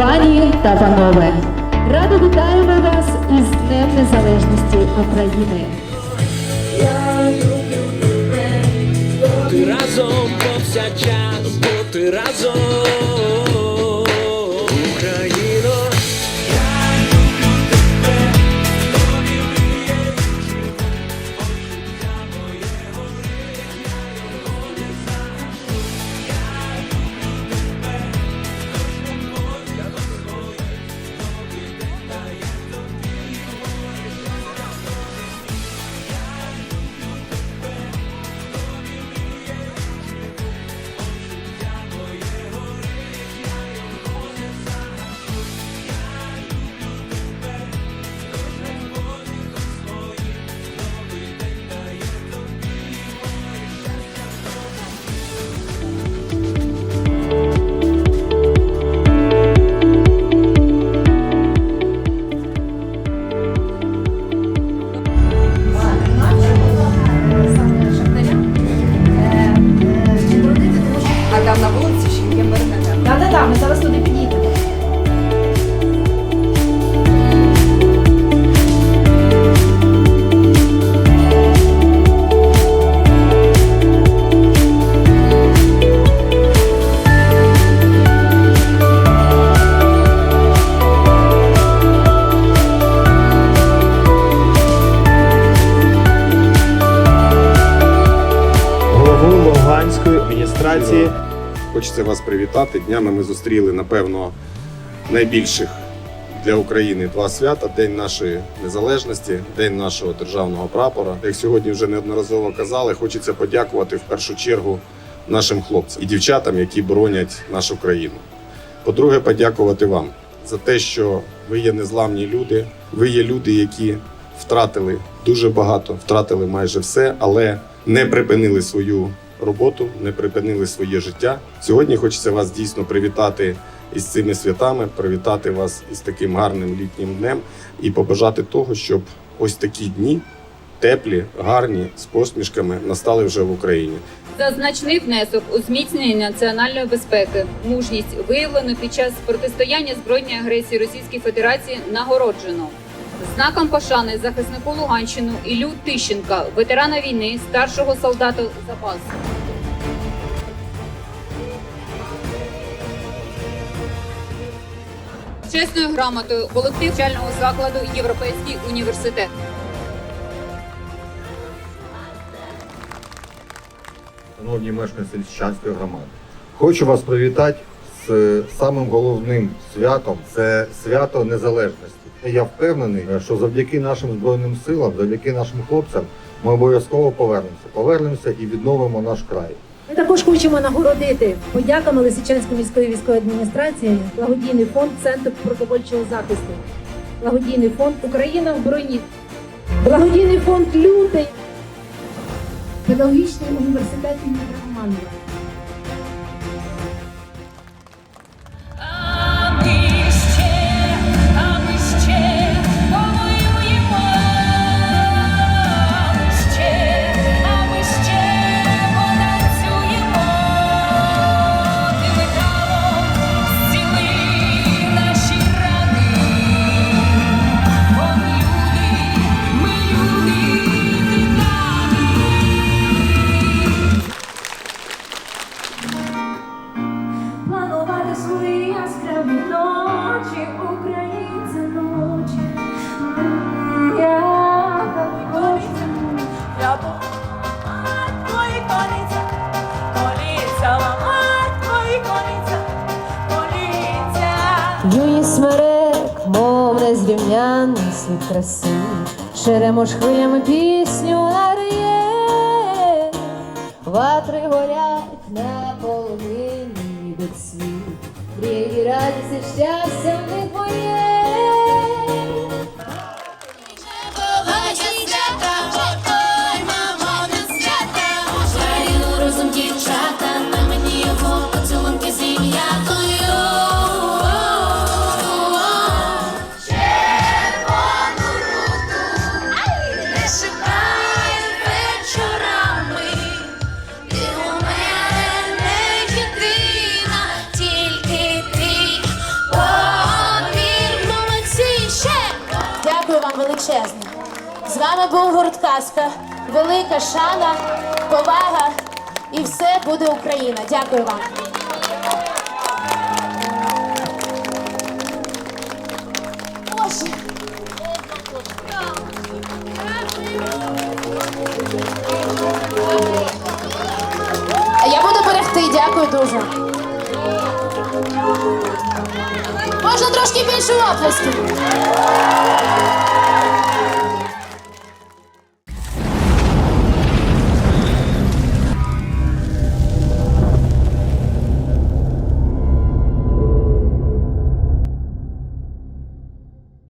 Пані та панове, радо вітаємо вас із Днем Незалежності України. Ти разом повсякчас, бути разом адміністрації. Хочеться вас привітати. Днями ми зустріли, напевно, найбільших для України два свята: День нашої незалежності, День нашого державного прапора. Як сьогодні вже неодноразово казали, хочеться подякувати в першу чергу нашим хлопцям і дівчатам, які боронять нашу країну. По-друге, подякувати вам за те, що ви є незламні люди. Ви є люди, які втратили дуже багато, втратили майже все, але не припинили свою роботу, не припинили своє життя. Сьогодні хочеться вас дійсно привітати із цими святами, привітати вас із таким гарним літнім днем і побажати того, щоб ось такі дні теплі, гарні, з посмішками настали вже в Україні. За значний внесок у зміцнення національної безпеки, мужність виявлено під час протистояння збройній агресії Російської Федерації нагороджено. Знаком пошани захиснику Луганщину Ілю Тищенка, ветерана війни, старшого солдата запасу. Чесною грамотою колектив навчального закладу Європейський університет. Шановні мешканці Ліщанської громади. Хочу вас привітати з самим головним святом це свято незалежності. Я впевнений, що завдяки нашим збройним силам, завдяки нашим хлопцям, ми обов'язково повернемося. Повернемося і відновимо наш край. Ми також хочемо нагородити подяками Лисичанської міської військової адміністрації благодійний фонд Центр продовольчого захисту, благодійний фонд Україна в броні, благодійний фонд Лютий, педагогічний університет імені Драгоманова. Свої яскраві ночі, українця ночі. Я так хочу. Я ламать твої коліця, коліця, ламать твої коліця, коліця. Юні смерек, мов незрівнянний світ краси, Шеремош хвилями пісню нарє, ватри горять на радість і щастя вами був гурт Казка. Велика шана, повага і все буде Україна. Дякую вам. Я буду берегти, дякую дуже. Można troszkę większy łapę z tym.